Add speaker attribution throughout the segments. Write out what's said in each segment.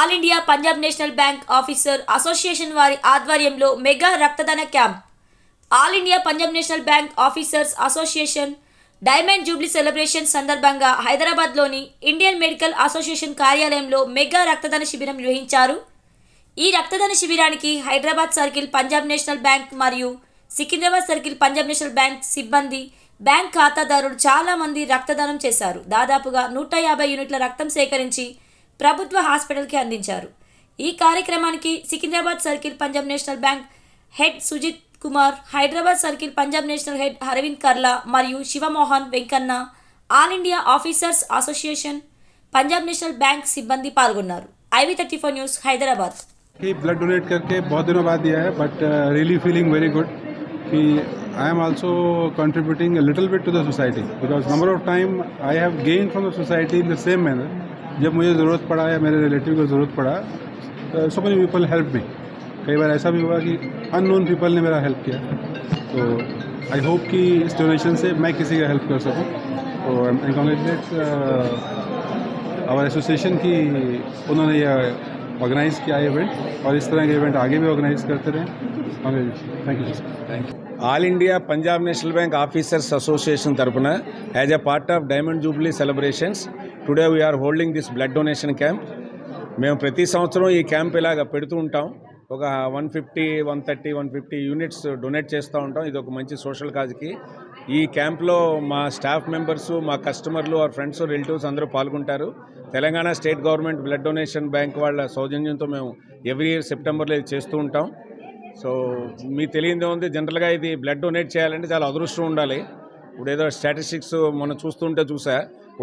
Speaker 1: All India Punjab national bank officer association వారి ఆధ్వర్యంలో mega రక్తదాన camp. All India Punjab national bank officers association diamond jubilee celebration సందర్భంగా హైదరాబాద్లోని Indian medical association కార్యాలయంలో mega రక్తదాన శిబిరం నిర్వహించారు. ఈ రక్తదాన శిబిరానికి Hyderabad circle Punjab national bank మరియు Secunderabad circle Punjab national bank సిబ్బంది బ్యాంక్ ఖాతాదారులు చాలామంది రక్తదానం చేశారు. దాదాపుగా నూట యాభై యూనిట్ల రక్తం సేకరించి ప్రభుత్వ హాస్పిటల్కి అందించారు ఈ కార్యక్రమానికి Secunderabad circle Punjab national bank head Sujit Kumar Hyderabad circle Punjab national head Arvind Karla మరియు Shivamohan Venkanna all India officers association Punjab national bank సిబ్బంది పాల్గొన్నారు IV thirty four news Hyderabad
Speaker 2: कि ब्लड डोनेट करके बहुत दिनों बाद दिया है but really feeling very good कि I am also contributing little bit to the society because number of time I have gain from the society in the same manner जब मुझे ज़रूरत पड़ा या मेरे रिलेटिव को ज़रूरत पड़ा so many people help me कई बार ऐसा भी हुआ कि अननोन पीपल ने मेरा हेल्प किया। तो आई होप कि इस डोनेशन से मैं किसी का हेल्प कर सकूँ। तो आई कॉन्ग्रेचुलेट आवर एसोसिएशन की उन्होंने ये ऑर्गेनाइज किया इवेंट और इस तरह के इवेंट आगे भी ऑर्गेनाइज करते रहें thank you thank you
Speaker 3: all India Punjab national bank officers association తరపున as a part of diamond jubilee celebrations today we are holding this blood donation camp మేము ప్రతి సంవత్సరం ఈ క్యాంప్ ఇలాగ పెడుతూ ఉంటాం ఒక one fifty one thirty one fifty units donate చేస్తూ ఉంటాం ఇది ఒక మంచి సోషల్ కాజ్కి ఈ క్యాంప్లో మా స్టాఫ్ మెంబర్స్ మా కస్టమర్లు ఆర్ ఫ్రెండ్స్ రిలేటివ్స్ అందరూ పాల్గొంటారు. Telangana state government blood donation bank వాళ్ళ సౌజన్యంతో మేము ఎవ్రీ ఇయర్ సెప్టెంబర్లో ఇది చేస్తూ ఉంటాం. సో మీకు తెలియదే ఉంది జనరల్గా ఇది బ్లడ్ డొనేట్ చేయాలంటే చాలా అదృష్టం ఉండాలి. ఇప్పుడు ఏదో స్టాటిస్టిక్స్ మనం చూస్తుంటే చూసా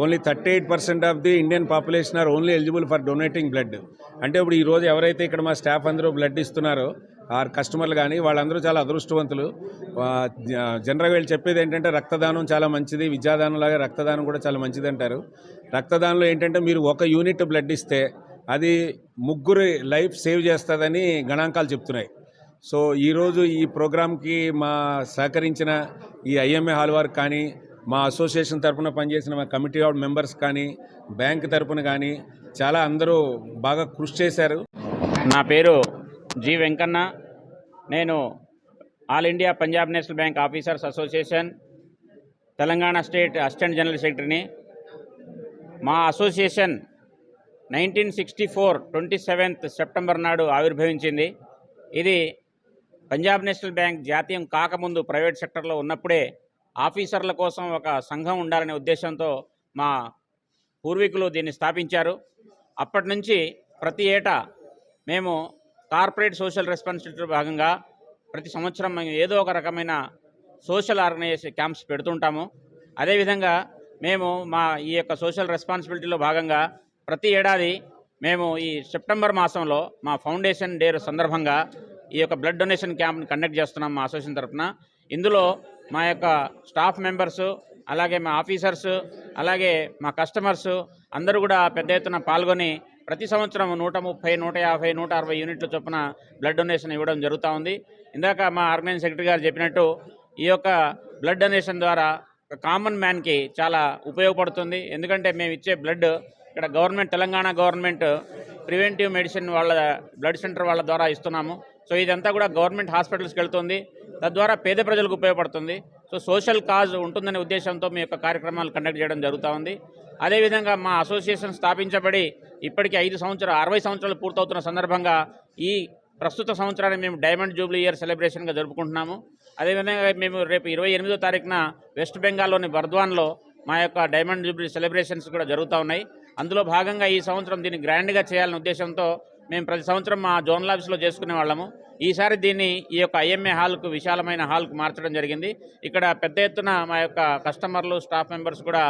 Speaker 3: only thirty eight percent of the Indian population are only eligible for donating blood అంటే ఇప్పుడు ఈ రోజు ఎవరైతే ఇక్కడ మా స్టాఫ్ అందరూ బ్లడ్ ఇస్తున్నారో ఆర్ కస్టమర్లు కానీ వాళ్ళందరూ చాలా అదృష్టవంతులు. జ- జనరల్గా వీళ్ళు చెప్పేది ఏంటంటే రక్తదానం చాలా మంచిది విద్యాదానం లాగా రక్తదానం కూడా చాలా మంచిది అంటారు. రక్తదానంలో ఏంటంటే మీరు ఒక యూనిట్ బ్లడ్ ఇస్తే అది ముగ్గురు లైఫ్ సేవ్ చేస్తుందని గణాంకాలు చెప్తున్నాయి. సో ఈరోజు ఈ ప్రోగ్రాంకి మా సహకరించిన ఈ ఐఎంఏ హాల్ వారికి కానీ మా అసోసియేషన్ తరపున పనిచేసిన మా కమిటీ ఆఫ్ మెంబర్స్ కానీ బ్యాంక్ తరపున కానీ చాలా అందరూ బాగా కృషి చేశారు.
Speaker 4: నా పేరు జి వెంకన్న. నేను all India Punjab national bank officers association Telangana state assistant general సెక్రటరీని. మా association nineteen sixty four twenty seventh September నాడు ఆవిర్భవించింది. ఇది పంజాబ్ నేషనల్ బ్యాంక్ జాతీయం కాకముందు ప్రైవేట్ సెక్టర్లో ఉన్నప్పుడే ఆఫీసర్ల కోసం ఒక సంఘం ఉండాలనే ఉద్దేశంతో మా పూర్వీకులు దీన్ని స్థాపించారు. అప్పటి నుంచి ప్రతి ఏటా మేము కార్పొరేట్ సోషల్ రెస్పాన్సిబిలిటీ భాగంగా ప్రతి సంవత్సరం మేము ఏదో ఒక రకమైన సోషల్ ఆర్గనైజేషన్ క్యాంప్స్ పెడుతుంటాము. అదేవిధంగా మేము మా ఈ యొక్క సోషల్ రెస్పాన్సిబిలిటీలో భాగంగా ప్రతి ఏడాది మేము ఈ సెప్టెంబర్ మాసంలో మా ఫౌండేషన్ డే సందర్భంగా ఈ యొక్క బ్లడ్ డొనేషన్ క్యాంప్ని కండక్ట్ చేస్తున్నాం మా అసోసియేషన్ తరఫున. ఇందులో మా యొక్క స్టాఫ్ మెంబర్సు అలాగే మా ఆఫీసర్స్ అలాగే మా కస్టమర్స్ అందరూ కూడా పెద్ద ఎత్తున పాల్గొని ప్రతి సంవత్సరం నూట ముప్పై నూట యాభై నూట అరవై యూనిట్ల చొప్పున బ్లడ్ డొనేషన్ ఇవ్వడం జరుగుతూ ఉంది. ఇందాక మా ఆర్గనైజ్ సెక్రటరీ గారు చెప్పినట్టు ఈ యొక్క బ్లడ్ డొనేషన్ ద్వారా కామన్ మ్యాన్కి చాలా ఉపయోగపడుతుంది. ఎందుకంటే మేము ఇచ్చే బ్లడ్ ఇక్కడ government Telangana government preventive medicine వాళ్ళ బ్లడ్ సెంటర్ వాళ్ళ ద్వారా ఇస్తున్నాము. సో ఇదంతా కూడా గవర్నమెంట్ హాస్పిటల్స్కి వెళ్తుంది. తద్వారా పేద ప్రజలకు ఉపయోగపడుతుంది. సో సోషల్ కాజ్ ఉంటుందనే ఉద్దేశంతో మీ యొక్క కార్యక్రమాలు కండక్ట్ చేయడం జరుగుతూ ఉంది. అదేవిధంగా మా అసోసియేషన్ స్థాపించబడి ఇప్పటికి ఐదు సంవత్సరాలు అరవై సంవత్సరాలు పూర్తవుతున్న సందర్భంగా ఈ ప్రస్తుత సంవత్సరాన్ని మేము డైమండ్ జూబ్లీ ఇయర్ సెలబ్రేషన్గా జరుపుకుంటున్నాము. అదేవిధంగా మేము రేపు ఇరవై ఎనిమిదో తారీఖున వెస్ట్ బెంగాల్లోని బర్ద్వాన్లో మా యొక్క డైమండ్ జూబ్లీ సెలబ్రేషన్స్ కూడా జరుగుతూ ఉన్నాయి. అందులో భాగంగా ఈ సంవత్సరం దీన్ని గ్రాండ్గా చేయాలనే ఉద్దేశంతో మేము ప్రతి సంవత్సరం మా జోనల్ ఆఫీస్లో చేసుకునే వాళ్ళము. ఈసారి దీన్ని ఈ యొక్క ఐఎంఏ హాల్కు విశాలమైన హాల్కు మార్చడం జరిగింది. ఇక్కడ పెద్ద ఎత్తున మా యొక్క కస్టమర్లు స్టాఫ్ మెంబర్స్ కూడా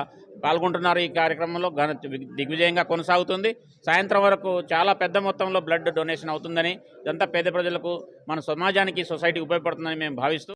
Speaker 4: పాల్గొంటున్నారు. ఈ కార్యక్రమంలో ఘన దిగ్విజయంగా కొనసాగుతుంది. సాయంత్రం వరకు చాలా పెద్ద మొత్తంలో బ్లడ్ డొనేషన్ అవుతుందని ఇదంతా పేద ప్రజలకు మన సమాజానికి సొసైటీకి ఉపయోగపడుతుందని మేము భావిస్తూ